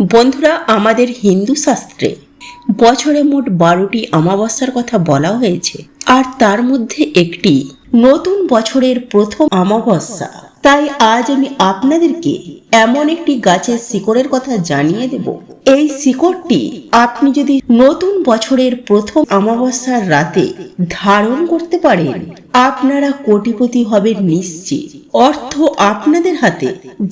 বন্ধুরা, আমাদের হিন্দু শাস্ত্রে বছরে মোট বারোটি অমাবস্যার কথা বলা হয়েছে। আর তার মধ্যে একটি নতুন বছরের প্রথম অমাবস্যা। তাই আজ আমি আপনাদেরকে এমন একটি গাছের শিকড়ের কথা জানিয়ে দেব। এই শিকড়টি আপনি যদি নতুন বছরের প্রথম অমাবস্যার রাতে ধারণ করতে পারেন, আপনারা কোটিপতি হবেন নিশ্চিত। অর্থ আপনাদের হাতে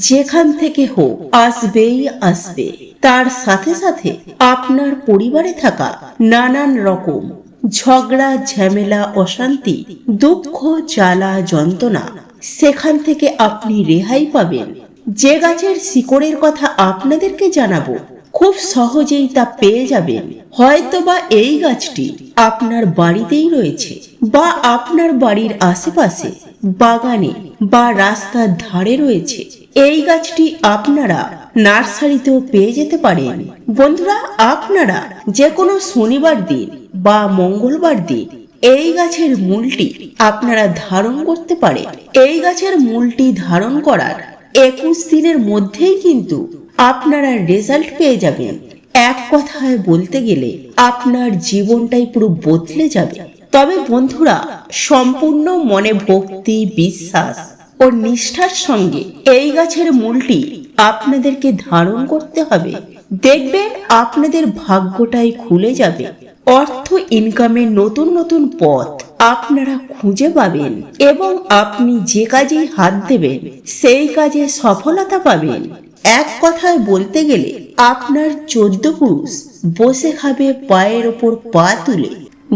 যেখান থেকে হোক আসবেই আসবে। তার সাথে সাথে আপনার পরিবারে থাকা নানান রকম ঝগড়া, ঝামেলা, অশান্তি, দুঃখ, জ্বালা, যন্ত্রণা সেখান থেকে আপনি রেহাই পাবেন। যে গাছের শিকড়ের কথা আপনাদেরকে জানাব, খুব সহজেই তা পেয়ে যাবেন। হয়তো বা এই গাছটি আপনার বাড়িতেই রয়েছে বা আপনার বাড়ির আশেপাশে, বাগানে বা রাস্তার ধারে রয়েছে। এই গাছটি আপনারা নার্সারিতেও পেয়ে যেতে পারেন। বন্ধুরা, আপনারা যে কোনো শনিবার দিন বা মঙ্গলবার দিন এই গাছের মূলটি আপনারা ধারণ করতে পারে। এই গাছের মূলটি ধারণ করার একুশ দিনের মধ্যেই কিন্তু আপনারা রেজাল্ট পেয়ে যাবেন। এক কথায় বলতে গেলে আপনার জীবনটাই পুরো বদলে যাবে। তবে বন্ধুরা, সম্পূর্ণ মনে ভক্তি, বিশ্বাস ও নিষ্ঠার সঙ্গে এই গাছের মূলটি আপনাদেরকে ধারণ করতে হবে। দেখবেন আপনাদের ভাগ্যটাই খুলে যাবে। অর্থ ইনকামের নতুন নতুন পথ আপনারা খুঁজে পাবেন এবং আপনি যে কাজেই হাত দেবেন, সেই কাজে সফলতা পাবেন। এক কথায় বলতে গেলে, আপনার চোদ্দ পুরুষ বসে খাবে পায়ের ওপর পা তুলে।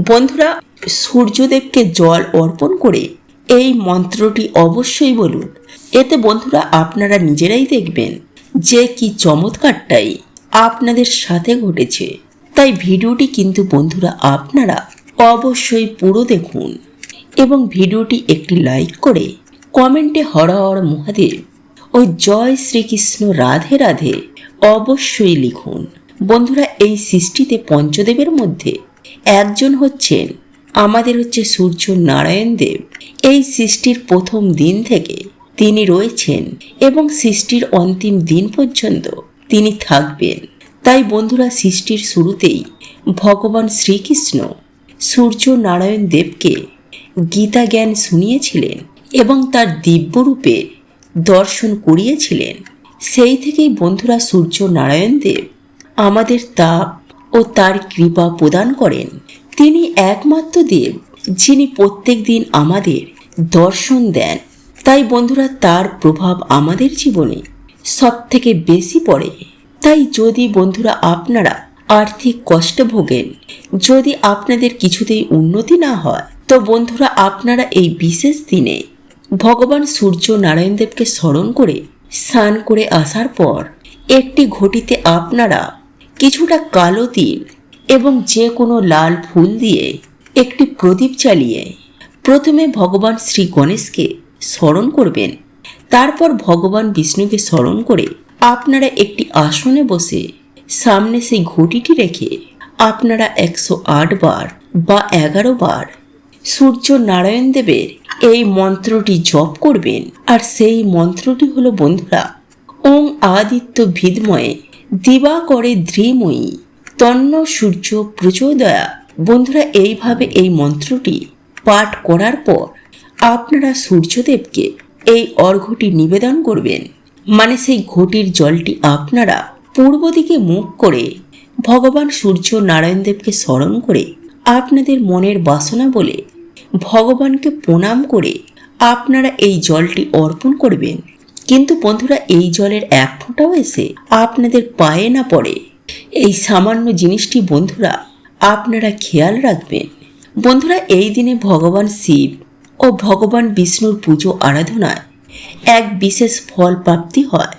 বন্ধুরা, সূর্যদেবকে জল অর্পণ করে এই মন্ত্রটি অবশ্যই বলুন। এতে বন্ধুরা, আপনারা নিজেরাই দেখবেন যে কি চমৎকারটাই আপনাদের সাথে ঘটেছে। তাই ভিডিওটি কিন্তু বন্ধুরা আপনারা অবশ্যই পুরো দেখুন এবং ভিডিওটি একটি লাইক করে কমেন্টে হর হর মহাদেব ও জয় শ্রীকৃষ্ণ রাধে রাধে অবশ্যই লিখুন। বন্ধুরা, এই সৃষ্টিতে পঞ্চদেবের মধ্যে একজন হচ্ছেন, আমাদের হচ্ছে সূর্য নারায়ণ দেব। এই সৃষ্টির প্রথম দিন থেকে তিনি রয়েছেন এবং সৃষ্টির অন্তিম দিন পর্যন্ত তিনি থাকবেন। তাই বন্ধুরা সৃষ্টির শুরুতেই ভগবান শ্রীকৃষ্ণ সূর্য নারায়ণ দেবকে গীতা জ্ঞান শুনিয়েছিলেন এবং তার দিব্যরূপে দর্শন করিয়েছিলেন। সেই থেকেই বন্ধুরা সূর্য নারায়ণ দেব আমাদের তাপ ও তার কৃপা প্রদান করেন। তিনি একমাত্র দেব যিনি প্রত্যেক দিন আমাদের দর্শন দেন। তাই বন্ধুরা তার প্রভাব আমাদের জীবনে সব থেকে বেশি পড়ে। তাই যদি বন্ধুরা আপনারা আর্থিক কষ্টে ভোগেন, যদি আপনাদের কিছুতেই উন্নতি না হয়, তো বন্ধুরা আপনারা এই বিশেষ দিনে ভগবান সূর্য নারায়ণ দেবকে স্মরণ করে, স্নান করে আসার পর একটি ঘটিতে আপনারা কিছুটা কালো তিল এবং যে কোনো লাল ফুল দিয়ে একটি প্রদীপ চালিয়ে প্রথমে ভগবান শ্রী গণেশকে স্মরণ করবেন। তারপর ভগবান বিষ্ণুকে স্মরণ করে আপনারা একটি আসনে বসে সামনে সেই ঘটিটি রেখে আপনারা একশো আট বার বা এগারো বার সূর্য নারায়ণ দেবের এই মন্ত্রটি জপ করবেন। আর সেই মন্ত্রটি হলো, বন্ধুরা, ওং আদিত্য ভিদময়ে, দিবা করে ধ্রিময়ী তন্ন সূর্য প্রচোদয়া। বন্ধুরা, এইভাবে এই মন্ত্রটি পাঠ করার পর আপনারা সূর্যদেবকে এই অর্ঘটি নিবেদন করবেন। মানে সেই ঘটির জলটি আপনারা পূর্ব দিকে মুখ করে ভগবান সূর্য নারায়ণ দেবকে স্মরণ করে আপনাদের মনের বাসনা বলে ভগবানকে প্রণাম করে আপনারা এই জলটি অর্পণ করবেন। কিন্তু বন্ধুরা, এই জলের এক ফোঁটাও এসে আপনাদের পায়ে না পড়ে। এই সামান্য জিনিসটি বন্ধুরা, আপনারা খেয়াল রাখবেন। বন্ধুরা, এই দিনে ভগবান শিব ও ভগবান বিষ্ণুর পুজো আরাধনায় এক বিশেষ ফল প্রাপ্তি হয়।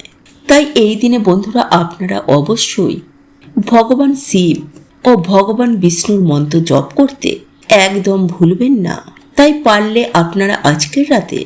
তাই এই দিনে বন্ধুরা আপনারা অবশ্যই ভগবান শিব ও ভগবান বিষ্ণুর মন্ত্র জপ করতে একদম ভুলবেন না। তাই পারলে আপনারা আজকের রাতে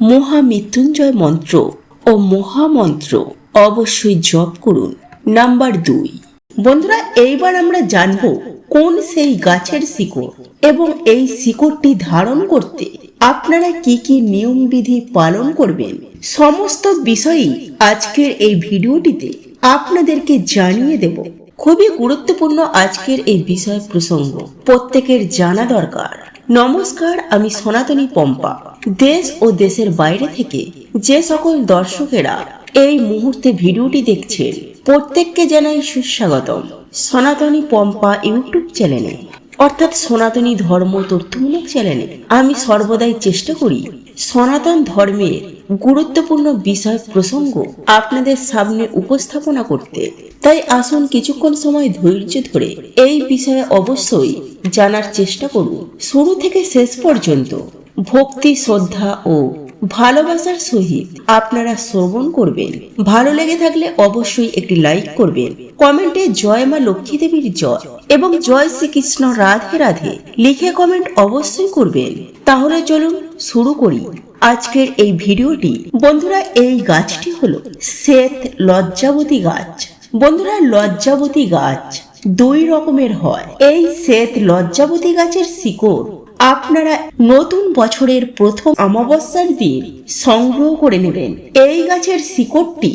মহামৃত্যুঞ্জয় মন্ত্র ও মহামন্ত্র অবশ্যই জপ করুন। নাম্বার দুই। বন্ধুরা, এইবার আমরা জানব কোন সেই গাছের শিকড় এবং এই শিকড়টি ধারণ করতে আপনারা কি কি নিয়ম বিধি পালন করবেন? সমস্ত বিষয়ই আজকের এই ভিডিওটিতে আপনাদেরকে জানিয়ে দেব। খুবই গুরুত্বপূর্ণ আজকের এই বিষয় প্রসঙ্গ। প্রত্যেকের জানা দরকার। নমস্কার, আমি সনাতনী পম্পা। দেশ ও দেশের বাইরে থেকে যে সকল দর্শকেরা এই মুহূর্তে ভিডিওটি দেখছেন, প্রত্যেককে জানাই সুস্বাগতম। সনাতনী পম্পা ইউটিউব চ্যানেলে অর্থাৎ সনাতনী ধর্ম তথ্যমূলক চ্যানেলে। আমি সর্বদাই চেষ্টা করি সনাতন ধর্মের গুরুত্বপূর্ণ বিষয় প্রসঙ্গ আপনাদের সামনে উপস্থাপনা করতে। তাই আসুন কিছুক্ষণ সময় ধৈর্য ধরে এই বিষয়ে অবশ্যই জানার চেষ্টা করুন। শুরু থেকে শেষ পর্যন্ত ভক্তি, শ্রদ্ধা ও ভালোবাসার সহিত আপনারা শ্রবণ করবেন। ভালো লেগে থাকলে অবশ্যই একটি লাইক করবেন। কমেন্টে জয় মা লক্ষ্মী দেবীর জয়। এবং জয় শ্রীকৃষ্ণ রাধে রাধে লিখে কমেন্ট অবশ্যই করবেন। তাহলে চলুন শুরু করি। আজকের এই ভিডিওটি, বন্ধুরা, এই গাছটি হলো শ্বেত লজ্জাবতী গাছ। বন্ধুরা, লজ্জাবতী গাছ দুই রকমের হয়। এই শ্বেত লজ্জাবতী গাছের শিকড় আপনারা নতুন বছরের প্রথম অমাবস্যার দিন সংগ্রহ করে নেবেন। এই গাছের শিকড়টি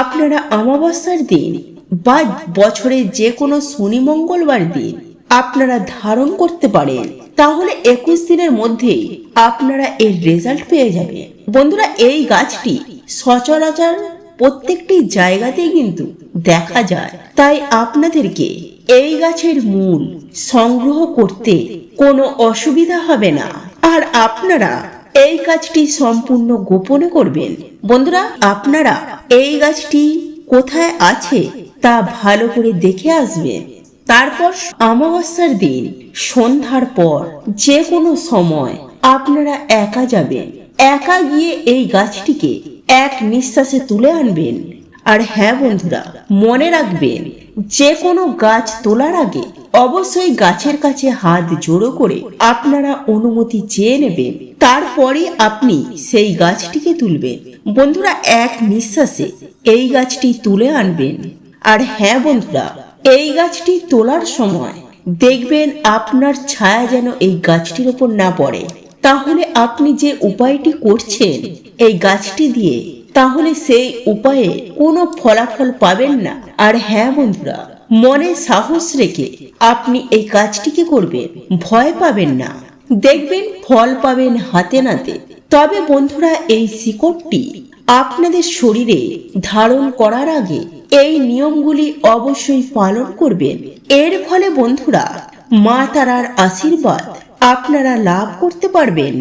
আপনারা অমাবস্যার দিন বা বছরের যে কোনো শনি মঙ্গলবার দিন আপনারা ধারণ করতে পারেন। তাহলে একুশ দিনের মধ্যেই আপনারা এর রেজাল্ট পেয়ে যাবেন। বন্ধুরা, এই গাছটি সচরাচর প্রত্যেকটি জায়গাতেই কিন্তু দেখা যায়। তাই আপনাদেরকে এই গাছের মূল সংগ্রহ করতে কোনো অসুবিধা হবে না। আর আপনারা এই গাছটি সম্পূর্ণ গোপনে করবেন। বন্ধুরা, আপনারা এই গাছটি কোথায় আছে তা ভালো করে দেখে আসবেন তারপর অমাবস্যার দিন, সন্ধ্যার পর, যে কোনো সময় আপনারা একা যাবেন। একা গিয়ে এই গাছটিকে এক নিঃশ্বাসে তুলে আনবেন। আর হ্যাঁ বন্ধুরা, মনে রাখবেন, যে কোনো গাছ তোলার আগে অবশ্যই গাছের কাছে হাত জোড়ো করে আপনারা অনুমতি চেয়ে নেবেন। তারপরে আপনি সেই গাছটিকে তুলবেন। বন্ধুরা, এক নিঃশ্বাসে এই গাছটি তুলে আনবেন। আর হ্যাঁ বন্ধুরা, এই গাছটি তোলার সময় দেখবেন আপনার ছায়া যেন এই গাছটির ওপর না পড়ে। তাহলে আপনি যে উপায়টি করছেন এই গাছটি দিয়ে, তাহলে সেই উপায়ে কোনো ফলাফল পাবেন না। আর হ্যাঁ বন্ধুরা, মনে সাহস রেখে আপনি এই কাজটিকে করবেন? ভয় পাবেন না। দেখবেন ফল পাবেন হাতে নাতে। তবে বন্ধুরা, এই শিকড়টি আপনাদের শরীরে ধারণ করার আগে এই নিয়মগুলি অবশ্যই পালন করবেন। এর ফলে বন্ধুরা মা তারার আশীর্বাদ আপনারা লাভ করতে পারবেন।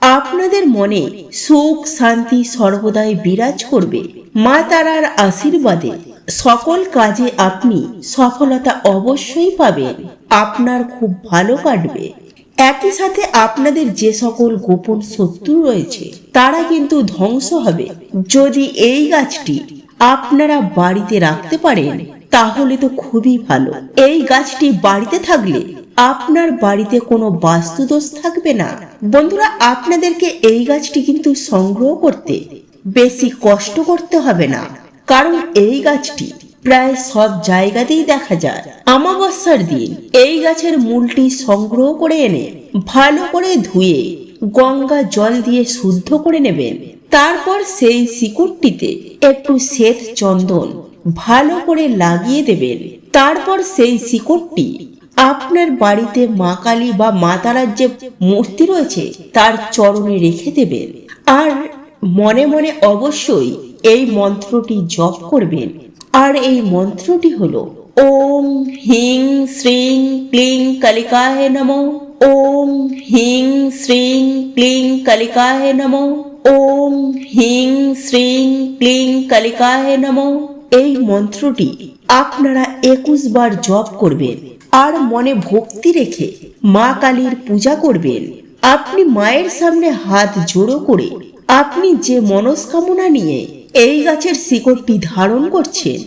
আপনাদের মনে সুখ, শান্তি সর্বদাই বিরাজ করবে। মা তারার আশীর্বাদে সকল কাজে আপনি সফলতা অবশ্যই পাবেন। আপনার খুব ভালো কাটবে। একই সাথে আপনাদের যে সকল গোপন শত্রু রয়েছে, তারা কিন্তু ধ্বংস হবে। যদি এই গাছটি আপনারা বাড়িতে রাখতে পারেন, তাহলে তো খুবই ভালো। এই গাছটি বাড়িতে থাকলে আপনার বাড়িতে কোনো বাস্তুদোষ থাকবে না। বন্ধুরা, আপনাদেরকে এই গাছটি কিন্তু সংগ্রহ করতে বেশি কষ্ট করতে হবে না। কারণ এই গাছটি প্রায় সব জায়গাতেই দেখা যায়। অমাবস্যার দিন এই গাছের মূলটি সংগ্রহ করে এনে ভালো করে ধুয়ে গঙ্গা জল দিয়ে শুদ্ধ করে নেবেন। তারপর সেই শিকড়টিতে একটু শ্বেত চন্দন ভালো করে লাগিয়ে দেবেন। তারপর সেই শিকড়টি আপনার বাড়িতে মা কালী বা মা তারার যে মূর্তি রয়েছে, তার চরণে রেখে দেবেন। আর মনে মনে অবশ্যই এই মন্ত্রটি জপ করবেন। আর এই মন্ত্রটি হলো, ওম হিং শ্রীং ক্লিং কালিকায় নম, ওম হিং শ্রীং ক্লিং কালিকায় নম, ওম হিং শ্রীং ক্লিং কালিকায় নম। এই মন্ত্রটি আপনারা একুশ বার জপ করবেন আর মনে ভক্তি রেখে মা কালীর পূজা করবেন। আপনি মায়ের সামনে হাত জোড়ো করে আপনি যে মনস্কামনা নিয়ে এই গাছের শিকড়টি ধারণ করছেন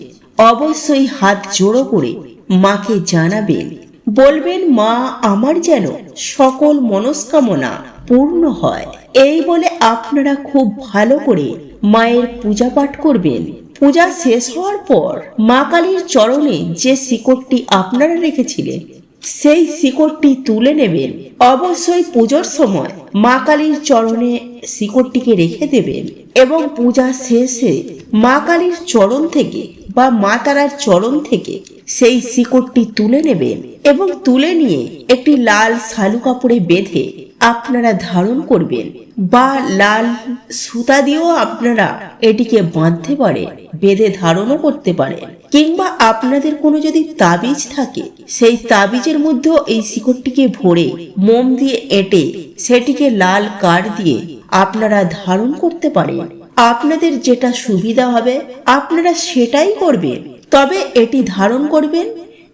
অবশ্যই হাত জোড়ো করে মাকে জানাবেন। বলবেন, মা, আমার যেন সকল মনস্কামনা পূর্ণ হয়। এই বলে আপনারা খুব ভালো করে মায়ের পূজা পাঠ করবেন। পূজা শেষ হওয়ার পর মা কালীর চরণে যে শিকড়টি আপনারা রেখেছিলেন, সেই শিকড়টি তুলে নেবেন। অবশ্যই পুজোর সময় মা কালীর চরণে শিকড়টিকে রেখে দেবেন। এবং পূজা শেষে মা কালীর চরণ থেকে বা মা তারার চরণ থেকে সেই শিকড়টি তুলে নেবেন এবং তুলে নিয়ে একটি লাল শালু কাপড়ে বেঁধে আপনারা ধারণ করবেন বা লাল সুতা দিয়েও আপনারা এটিকে বাঁধতে পারেন বেঁধে ধারণও করতে পারেন কিংবা আপনাদের কোনো যদি তাবিজ থাকে, সেই তাবিজের মধ্যেও এই শিকড়টিকে ভরে মোম দিয়ে এঁটে সেটিকে লাল কাঠ দিয়ে আপনারা ধারণ করতে পারেন আপনাদের যেটা সুবিধা হবে, আপনারা সেটাই করবেন। তবে এটি ধারণ করবেন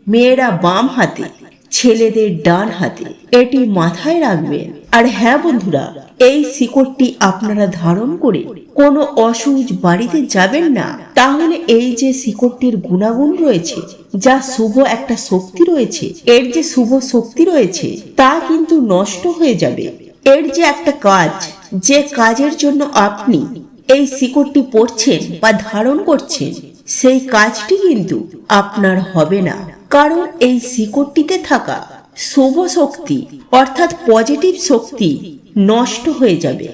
মেয়েরা বাম হাতে, ছেলেদের ডান হাতে। এটি মাথায় রাখবেন। আর হ্যাঁ বন্ধুরা, এই শিকড়টি আপনারা ধারণ করে কোনো অসুজ বাড়িতে যাবেন না। তাহলে এই যে শিকড়টির গুণাগুণ রয়েছে, যা শুভ একটা শক্তি রয়েছে, এর যে শুভ শক্তি রয়েছে, তা কিন্তু নষ্ট হয়ে যাবে। এর যে একটা কাজ যে কাজের জন্য আপনি এই শিকড়টি পড়ছেন বা ধারণ করছেন, সেই কাজটি কিন্তু আপনার হবে না। কারণ এই শিকড়টিতে থাকা শুভ শক্তি, অর্থাৎ পজিটিভ শক্তি নষ্ট হয়ে যাবে।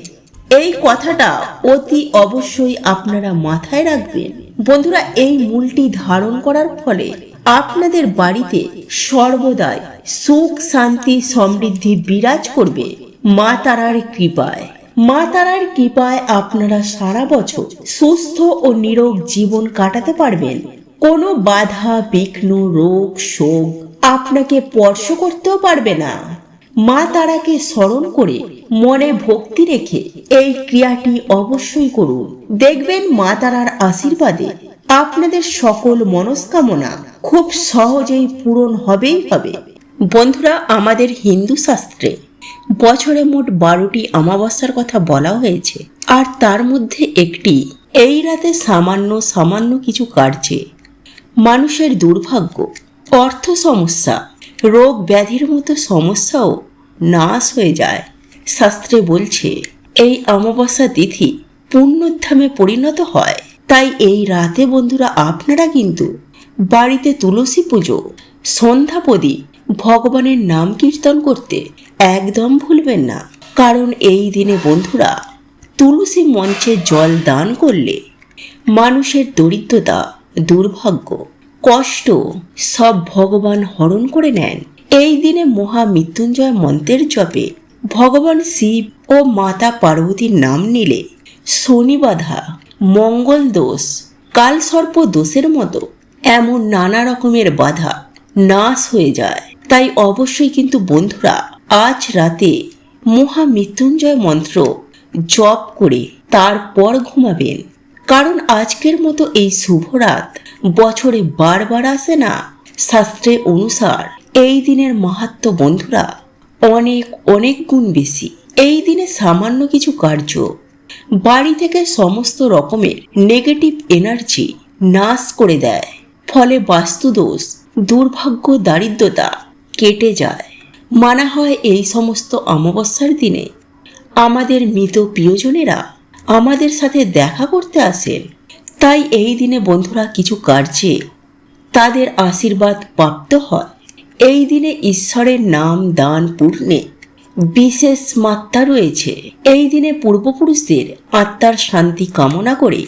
এই কথাটা অতি অবশ্যই আপনারা মাথায় রাখবেন। বন্ধুরা, এই মূলটি ধারণ করার ফলে আপনাদের বাড়িতে সর্বদাই সুখ, শান্তি, সমৃদ্ধি বিরাজ করবে মা তারার কৃপায়। মা তারার কৃপায় আপনারা সারা বছর সুস্থ ও নিরোগ জীবন কাটাতে পারবেন। কোনো বাধা, বিঘ্ন, রোগ, শোক আপনাকে স্পর্শ করতেও পারবে না। মা তারাকে স্মরণ করে মনে ভক্তি রেখে এই ক্রিয়াটি অবশ্যই করুন। দেখবেন মা তারার আশীর্বাদে আপনাদের সকল মনস্কামনা খুব সহজেই পূরণ হবেই হবে। বন্ধুরা, আমাদের হিন্দু শাস্ত্রে বছরে মোট বারোটি অমাবস্যার কথা বলা হয়েছে, আর তার মধ্যে একটি। এই রাতে সামান্য সামান্য কিছু কার্যে। মানুষের দুর্ভাগ্য, অর্থ সমস্যা, রোগ ব্যাধির মতো সমস্যাও নাশ হয়ে যায়। শাস্ত্রে বলছে, এই অমাবস্যা তিথি পুণ্যধামে পরিণত হয়। তাই এই রাতে বন্ধুরা, আপনারা কিন্তু বাড়িতে তুলসী পুজো সন্ধ্যা প্রদীপ ভগবানের নাম কীর্তন করতে একদম ভুলবেন না। কারণ এই দিনে বন্ধুরা, তুলসী মঞ্চে জল দান করলে মানুষের দরিদ্রতা, দুর্ভাগ্য, কষ্ট সব ভগবান হরণ করে নেন। এই দিনে মহা মৃত্যুঞ্জয় মন্ত্রের জপে ভগবান শিব ও মাতা পার্বতীর নাম নিলে শনি বাধা, মঙ্গল দোষ, কালসর্প দোষের মতো এমন নানা রকমের বাধা নাশ হয়ে যায়। তাই অবশ্যই কিন্তু বন্ধুরা, আজ রাতে মহা মৃত্যুঞ্জয় মন্ত্র জপ করে তারপর ঘুমাবেন। কারণ আজকের মতো এই শুভ রাত বছরে বারবার আসে না শাস্ত্রে অনুসার। এই দিনের মাহাত্ম বন্ধুরা, অনেক অনেক গুণ বেশি। এই দিনে সামান্য কিছু কার্য, বাড়ি থেকে সমস্ত রকমের নেগেটিভ এনার্জি নাশ করে দেয়। ফলে বাস্তুদোষ, দুর্ভাগ্য, দারিদ্রতা কেটে যায়। মানা হয় এই সমস্ত অমাবস্যার দিনে। আমাদের মৃত প্রিয়জনেরা আমাদের সাথে দেখা করতে আসেন। তাই এই দিনে বন্ধুরা কিছু কার্যে তাদের আশীর্বাদ প্রাপ্ত হয়। এই দিনে ঈশ্বরের নাম দান পূর্ণে বিশেষ মাত্রা রয়েছে। এই দিনে পূর্বপুরুষদের আত্মার শান্তি কামনা করে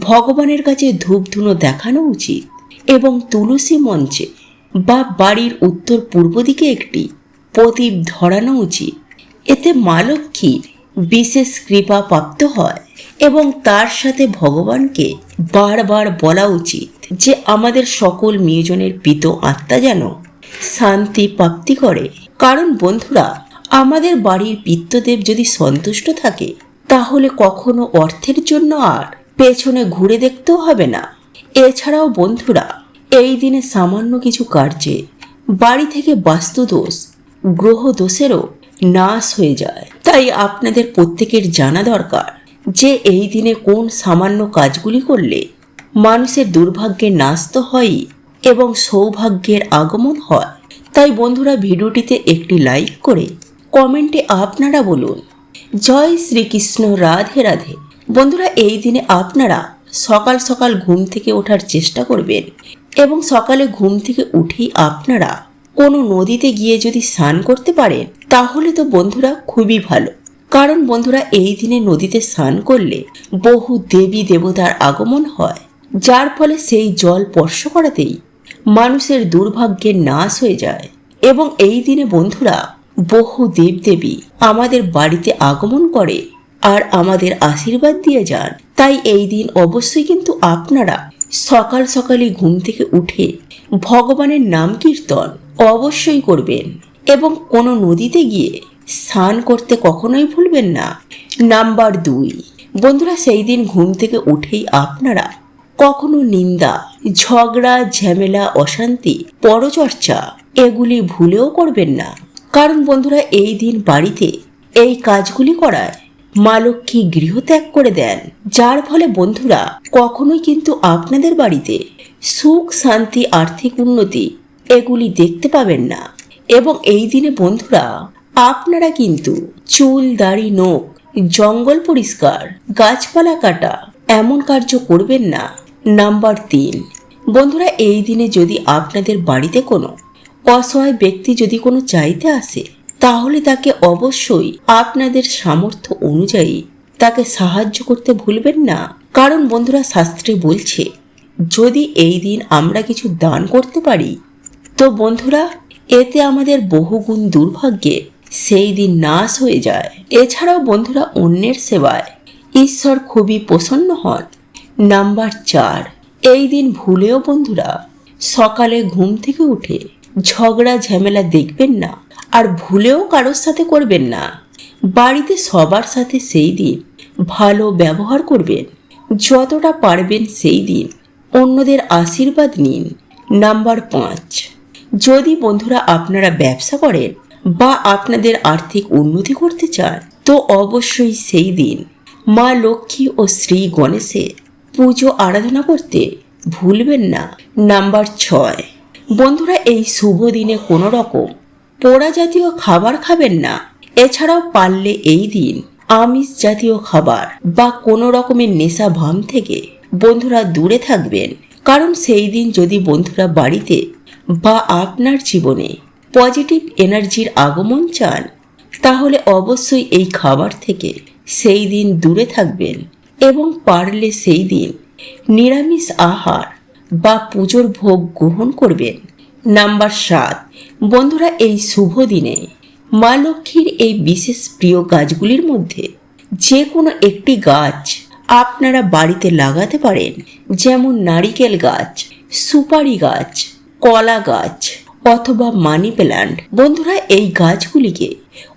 ভগবানের কাছে ধূপধুনো দেখানো উচিত এবং তুলসী মঞ্চে বা বাড়ির উত্তর পূর্ব দিকে একটি প্রদীপ ধরানো উচিত। এতে মা লক্ষ্মীর বিশেষ কৃপা প্রাপ্ত হয় এবং তার সাথে ভগবানকে বারবার বলা উচিত যে আমাদের সকল মেয়েজনের পিত আত্মা যেন শান্তি প্রাপ্তি করে। কারণ বন্ধুরা, আমাদের বাড়ির পিত্তদেব যদি সন্তুষ্ট থাকে, তাহলে কখনো অর্থের জন্য আর পেছনে ঘুরে দেখতেও হবে না। এছাড়াও বন্ধুরা এই দিনে সামান্য কিছু কার্যে বাড়ি থেকে বাস্তুদোষ গ্রহ দোষেরও নাশ হয়ে যায়। তাই আপনাদের প্রত্যেকের জানা দরকার যে এই দিনে কোন সামান্য কাজগুলি করলে মানুষের দুর্ভাগ্যের নাশ তো হয়ই এবং সৌভাগ্যের আগমন হয়। তাই বন্ধুরা, ভিডিওটিতে একটি লাইক করে কমেন্টে আপনারা বলুন, জয় শ্রীকৃষ্ণ, রাধে রাধে। বন্ধুরা, এই দিনে আপনারা সকাল সকাল ঘুম থেকে ওঠার চেষ্টা করবেন। এবং সকালে ঘুম থেকে উঠেই আপনারা কোনো নদীতে গিয়ে যদি স্নান করতে পারেন, তাহলে তো বন্ধুরা খুবই ভালো। কারণ বন্ধুরা, এই দিনে নদীতে স্নান করলে বহু দেবী দেবতার আগমন হয়। যার ফলে সেই জল স্পর্শ করাতেই মানুষের দুর্ভাগ্যের নাশ হয়ে যায়। এবং এই দিনে বন্ধুরা, বহু দেবদেবী আমাদের বাড়িতে আগমন করে আর আমাদের আশীর্বাদ দিয়ে যান। তাই এই দিন অবশ্যই কিন্তু আপনারা সকাল সকালে ঘুম থেকে উঠে ভগবানের নাম কীর্তন অবশ্যই করবেন এবং কোনো নদীতে গিয়ে স্নান করতে কখনোই ভুলবেন না। নাম্বার দুই, বন্ধুরা সেই দিন ঘুম থেকে উঠেই আপনারা কখনো নিন্দা, ঝগড়া, ঝামেলা, অশান্তি, পরচর্চা এগুলি ভুলেও করবেন না। কারণ বন্ধুরা এই দিন বাড়িতে এই কাজগুলি করায় মা লক্ষ্মী গৃহত্যাগ করে দেন। যার ফলে বন্ধুরা, কখনোই কিন্তু আপনাদের বাড়িতে সুখ, শান্তি, আর্থিক উন্নতি এগুলি দেখতে পাবেন না। এবং এই দিনে বন্ধুরা, আপনারা কিন্তু চুল, দাড়ি, নোখ, জঙ্গল পরিষ্কার, গাছপালা কাটা এমন কার্য করবেন না। নাম্বার তিন, বন্ধুরা, এই দিনে যদি আপনাদের বাড়িতে কোনো অসহায় ব্যক্তি যদি কোনো চাইতে আসে, তাহলে তাকে অবশ্যই আপনাদের সামর্থ্য অনুযায়ী তাকে সাহায্য করতে ভুলবেন না। কারণ বন্ধুরা, শাস্ত্রে বলছে, যদি এই দিন আমরা কিছু দান করতে পারি, তো বন্ধুরা, এতে আমাদের বহুগুণ দুর্ভাগ্যে সেই দিন নাশ হয়ে যায়। এছাড়াও বন্ধুরা, অন্যের সেবায় ঈশ্বর খুবই প্রসন্ন হন। নাম্বার চার, এই দিন ভুলেও বন্ধুরা, সকালে ঘুম থেকে উঠে ঝগড়া ঝামেলা দেখবেন না, আর ভুলেও কারোর সাথে করবেন না। বাড়িতে সবার সাথে সেই দিন ভালো ব্যবহার করবেন। যতটা পারবেন সেই দিন। অন্যদের আশীর্বাদ নিন। নাম্বার পাঁচ, যদি বন্ধুরা আপনারা ব্যবসা করেন বা আপনাদের আর্থিক উন্নতি করতে চান, তো অবশ্যই সেই দিন মা লক্ষ্মী ও শ্রী গণেশের পুজো আরাধনা করতে ভুলবেন না। নাম্বার ছয়, বন্ধুরা এই শুভ দিনে কোনো রকম পোড়া জাতীয় খাবার খাবেন না। এছাড়াও পারলে এই দিন আমিষ জাতীয় খাবার বা কোনো রকমের নেশা ভাম থেকে বন্ধুরা দূরে থাকবেন। কারণ সেই দিন যদি বন্ধুরা বাড়িতে বা আপনার জীবনে পজিটিভ এনার্জির আগমন চান, তাহলে অবশ্যই এই খাবার থেকে সেই দিন দূরে থাকবেন এবং পারলে সেই দিন নিরামিষ আহার বা পুজোর ভোগ গ্রহণ করবেন। নাম্বার সাত, বন্ধুরা এই শুভ দিনে মা লক্ষ্মীর এই বিশেষ প্রিয় গাছগুলির মধ্যে যে কোনো একটি গাছ আপনারা বাড়িতে লাগাতে পারেন। যেমন নারিকেল গাছ, সুপারি গাছ, কলা গাছ অথবা মানি প্ল্যান্ট বন্ধুরা, এই গাছগুলিকে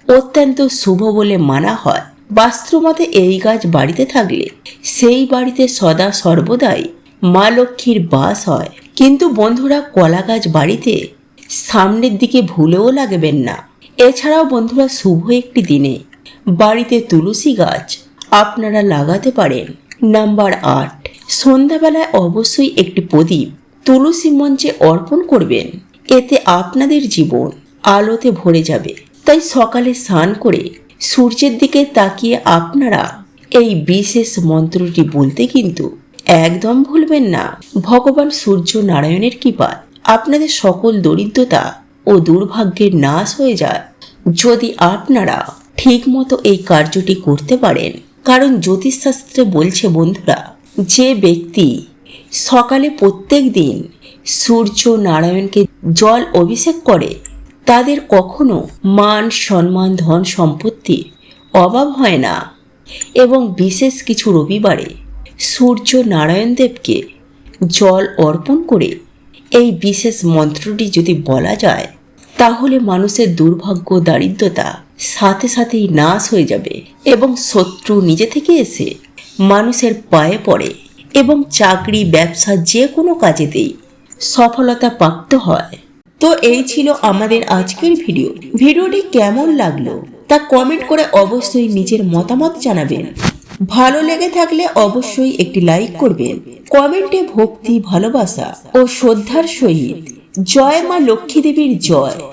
অত্যন্ত শুভ বলে মানা হয়। বাস্তুমতে এই গাছ বাড়িতে থাকলে সেই বাড়িতে সদা সর্বদাই মা লক্ষ্মীর বাস হয়। কিন্তু বন্ধুরা, কলা গাছ বাড়িতে সামনের দিকে ভুলেও লাগবেন না। এছাড়াও বন্ধুরা, শুভ একটি দিনে বাড়িতে তুলসী গাছ আপনারা লাগাতে পারেন। নাম্বার আট, সন্ধ্যাবেলায় অবশ্যই একটি প্রদীপ তুলসী মঞ্চে অর্পণ করবেন। এতে আপনাদের জীবন আলোতে ভরে যাবে। তাই সকালে স্নান করে সূর্যের দিকে তাকিয়ে আপনারা এই বিশেষ মন্ত্রটি বলতে কিন্তু একদম ভুলবেন না। ভগবান সূর্য নারায়ণের কৃপায় আপনাদের সকল দরিদ্রতা ও দুর্ভাগ্যের নাশ হয়ে যায়। যদি আপনারা ঠিকমতো এই কার্যটি করতে পারেন, কারণ জ্যোতিষশাস্ত্রে বলছে বন্ধুরা, যে ব্যক্তি সকালে প্রত্যেক দিন সূর্য নারায়ণকে জল অভিষেক করে, তাদের কখনো মান, সম্মান, ধন সম্পত্তি অভাব হয় না এবং বিশেষ কিছু রবিবারে সূর্য নারায়ণ দেবকে জল অর্পণ করে এই বিশেষ মন্ত্রটি যদি বলা যায়, তাহলে মানুষের দুর্ভাগ্য, দারিদ্রতা সাথে সাথেই নাশ হয়ে যাবে এবং শত্রু নিজে থেকে এসে মানুষের পায়ে পড়ে এবং চাকরি, ব্যবসা যে কোনো কাজেতেই সফলতা প্রাপ্ত হয়। তো এই ছিল আমাদের আজকের ভিডিও। ভিডিওটি কেমন লাগল তা কমেন্ট করে অবশ্যই নিজের মতামত জানাবেন। ভালো লেগে থাকলে অবশ্যই একটি লাইক করবেন। কমেন্টে ভক্তি, ভালোবাসা ও শ্রদ্ধার সহিত জয় মা লক্ষ্মী দেবীর জয়।